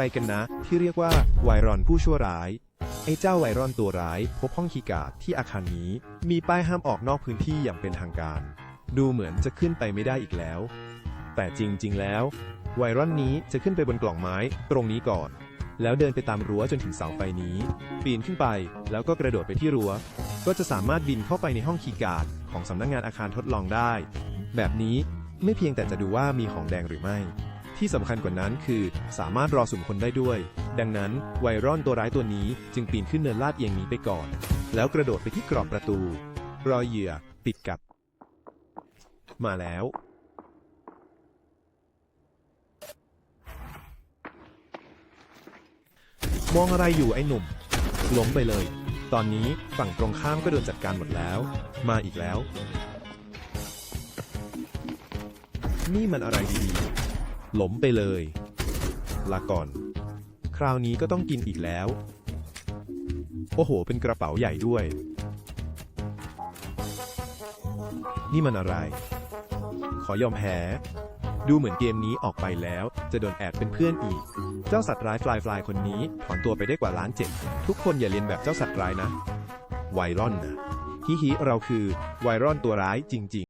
รกันนะ ที่เรียกว่าไวรอนผู้ชั่วร้าย ไอ้เจ้าไวรอนตัวร้าย พบห้องคีย์การ์ดที่อาคารนี้ มีป้ายห้ามออกนอกพื้นที่อย่างเป็นทางการ ดูเหมือนจะขึ้นไปไม่ได้อีกแล้ว แต่จริงๆแล้ว ไวรอนนี้จะขึ้นไปบนกล่องไม้ตรงนี้ก่อน แล้วเดินไปตามรั้วจนถึงเสาไฟนี้ ปีนขึ้นไปแล้วก็กระโดดไปที่รั้ว ก็จะสามารถบินเข้าไปในห้องคีย์การ์ดของสำนักงานอาคารทดลองได้ แบบนี้ไม่เพียงแต่จะดูว่ามีของแดงหรือไม่ ที่สำคัญกว่านั้นคือสามารถรอสุ่มคนได้ด้วย ดังนั้นไวรอนตัวร้ายตัวนี้จึงปีนขึ้นเนินลาดเอียงนี้ไปก่อน แล้วกระโดดไปที่กรอบประตู รอเหยื่อติดกับ มาแล้ว มองอะไรอยู่ไอ้หนุ่มล้มไปเลย ตอนนี้ฝั่งตรงข้ามก็โดนจัดการหมดแล้ว มาอีกแล้ว นี่มันอะไรดีๆ หลมไปเลย ลาก่อน คราวนี้ก็ต้องกินอีกแล้ว โอ้โห เป็นกระเป๋าใหญ่ด้วย นี่มันอะไร ขอยอมแพ้ดูเหมือนเกมนี้ออกไปแล้ว จะโดนแอดเป็นเพื่อนอีก เจ้าสัตว์ร้ายฟลายฟลายคนนี้ถอนตัวไปได้กว่าล้านเจ็ดทุกคนอย่าเรียนแบบเจ้าสัตว์ร้ายนะ ไวรอนนะฮิฮิเราคือไวรอนตัวร้ายจริง